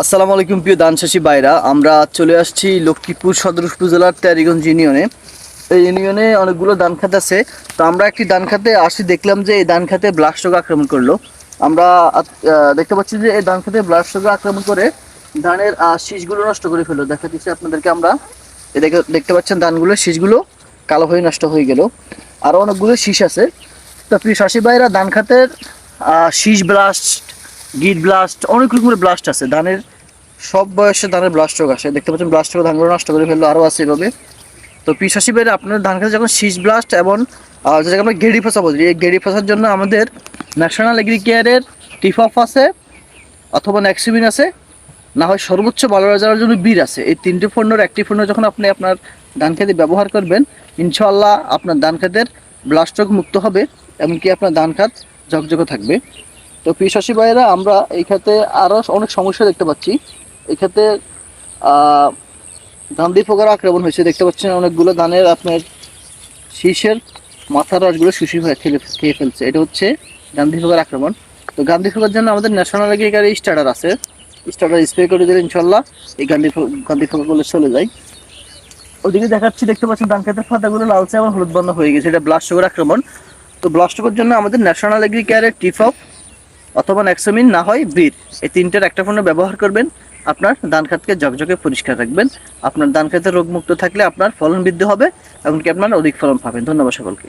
আসসালামু আলাইকুম প্রিয় দান চাষি ভাইরা, আমরা চলে আসছি লক্ষ্মীপুর সদর উপজেলার তেরিগঞ্জ ইউনিয়নে। এই ইউনিয়নে অনেকগুলো ধান খাত আছে। তো আমরা একটি ধান খাতে আসি, দেখলাম যে এই ধান খাতে ব্লাস্ট রোগ আক্রমণ করল। আমরা দেখতে পাচ্ছি যে এই ধান খাতে ব্লাস্ট রোগ আক্রমণ করে ধানের শীষগুলো নষ্ট করে ফেলল। দেখা দিচ্ছি আপনাদেরকে আমরা। দেখে, দেখতে পাচ্ছেন ধানগুলোর শীষগুলো কালো হয়ে নষ্ট হয়ে গেল। আরও অনেকগুলো শীষ আছে। তো প্রিয় চাষি ভাইরা, ধান খাতের শীষ ব্লাস্ট গিট ব্লাস্ট অনেক রকমের ব্লাস্ট আছে। ধানের, সব বয়সে ধানের ব্লাস্ট রোগ আসে। দেখতে পাচ্ছেন ব্লাস্ট রোগ ধানগুলো নষ্ট করে ফেলল আরও আছে এভাবে। তো পিসাসি বেড়ে আপনার ধান খেতে যখন শীষ ব্লাস্ট এবং যেটাকে আমরা গেড়ি ফসা বলি, এই গেড়ি ফসার জন্য আমাদের ন্যাশনাল এগ্রিকেয়ারের টিফ অফ আছে অথবা ন্যাক্সিবিন আছে। না হয় সর্বোচ্চ ভালো রেজাল্টের জন্য বীর আছে। এই তিনটি পণ্যর একটি পণ্য যখন আপনি আপনার ধান খেতে ব্যবহার করবেন ইনশাল্লাহ আপনার ধান খেতের ব্লাস্ট মুক্ত হবে এমনকি আপনার ধান খাত ঝকঝকে থাকবে। তো পিসাসি ভাইয়েরা, আমরা এই খাতে আরও অনেক সমস্যা দেখতে পাচ্ছি। এই খাতে গান্ধী পোকার আক্রমণ হয়েছে। দেখতে পাচ্ছেন অনেকগুলো ধানের আপনার শীষের মাথার রসগুলো শুষি হয়ে খেলে খেয়ে ফেলছে। এটা হচ্ছে গান্ধী পোকার আক্রমণ। তো গান্ধী পোকার জন্য আমাদের ন্যাশনাল এগ্রিকার স্টার্টার আছে। স্টার্টার স্প্রে করে দিলে ইনশাল্লাহ এই গান্ধী গান্ধী পোকাগুলো চলে যায়। ওদিকে দেখাচ্ছি, দেখতে পাচ্ছেন ধান খেতের পাতাগুলো লালচে এবং হলুদ বন্ধ হয়ে গেছে। এটা ব্লাস্ট রোগের আক্রমণ। তো ব্লাস্ট রোগের জন্য আমাদের ন্যাশনাল এগ্রি এগ্রিকেয়ারের টিফপ অথবা ন্যাক্সামিন না হয় বীর এই তিনটের একটা পণ্য ব্যবহার করবেন। আপনার ধান খাতকে ঝকঝকে পরিষ্কার রাখবেন। আপনার ধান খাতে রোগমুক্ত থাকলে আপনার ফলন বৃদ্ধি হবে এমনকি আপনার অধিক ফলন পাবেন। ধন্যবাদ সকলকে।